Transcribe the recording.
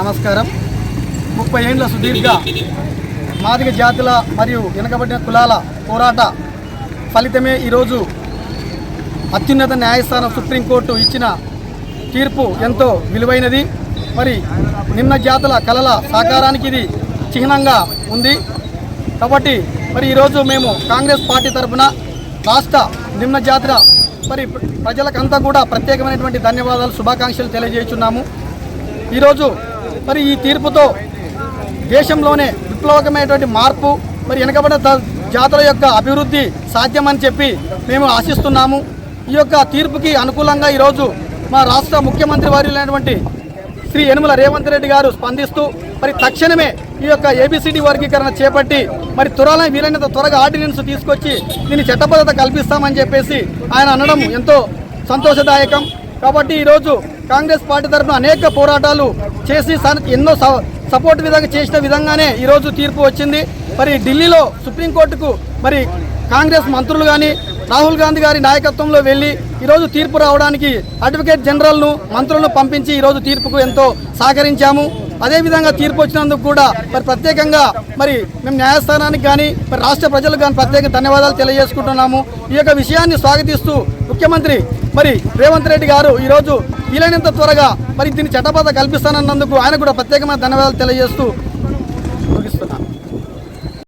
నమస్కారం. ముప్పై ఏండ్ల సుదీర్ఘ మాదిక జాతుల మరియు వెనుకబడిన కులాల పోరాట ఫలితమే ఈరోజు అత్యున్నత న్యాయస్థానం సుప్రీంకోర్టు ఇచ్చిన తీర్పు ఎంతో విలువైనది. మరి నిమ్న జాతుల కళల సాకారానికి ఇది చిహ్నంగా ఉంది. కాబట్టి మరి ఈరోజు మేము కాంగ్రెస్ పార్టీ తరఫున రాష్ట్ర నిమ్న జాతుల మరి ప్రజలకంతా కూడా ప్రత్యేకమైనటువంటి ధన్యవాదాలు శుభాకాంక్షలు తెలియజేస్తున్నాము ఈరోజు మరి ఈ తీర్పుతో దేశంలోనే విప్లవకమైనటువంటి మార్పు మరి వెనకబడిన జాతర జాతుల యొక్క అభివృద్ధి సాధ్యమని చెప్పి మేము ఆశిస్తున్నాము. ఈ యొక్క తీర్పుకి అనుకూలంగా ఈరోజు మా రాష్ట్ర ముఖ్యమంత్రి వారిలైనటువంటి శ్రీ యనుమల రేవంత్ రెడ్డి గారు స్పందిస్తూ మరి తక్షణమే ఈ యొక్క ఏబిసిడి వర్గీకరణ చేపట్టి మరి త్వరలో వీలైనంత త్వరగా ఆర్డినెన్స్ తీసుకొచ్చి దీన్ని చట్టబద్ధత కల్పిస్తామని చెప్పేసి ఆయన అనడం ఎంతో సంతోషదాయకం. కాబట్టి ఈరోజు కాంగ్రెస్ పార్టీ తరఫున అనేక పోరాటాలు చేసి ఎన్నో స- సపోర్ట్ విధంగా చేసిన విధంగానే ఈరోజు తీర్పు వచ్చింది. మరి ఢిల్లీలో సుప్రీంకోర్టుకు మరి కాంగ్రెస్ మంత్రులు కానీ రాహుల్ గాంధీ గారి నాయకత్వంలో వెళ్ళి ఈరోజు తీర్పు రావడానికి అడ్వకేట్ జనరల్ను మంత్రులను పంపించి ఈరోజు తీర్పుకు ఎంతో సహకరించాము. అదేవిధంగా తీర్పు వచ్చినందుకు కూడా మరి ప్రత్యేకంగా మరి మేము న్యాయస్థానానికి కానీ మరి రాష్ట్ర ప్రజలకు కానీ ప్రత్యేక ధన్యవాదాలు తెలియజేసుకుంటున్నాము. ఈ యొక్క విషయాన్ని స్వాగతిస్తూ ముఖ్యమంత్రి మరి రేవంత్ రెడ్డి గారు ఈరోజు వీలైనంత త్వరగా మరి దీన్ని చట్టబద్ధ కల్పిస్తానన్నందుకు ఆయన కూడా ప్రత్యేకమైన ధన్యవాదాలు తెలియజేస్తూ ముగిస్తున్నాను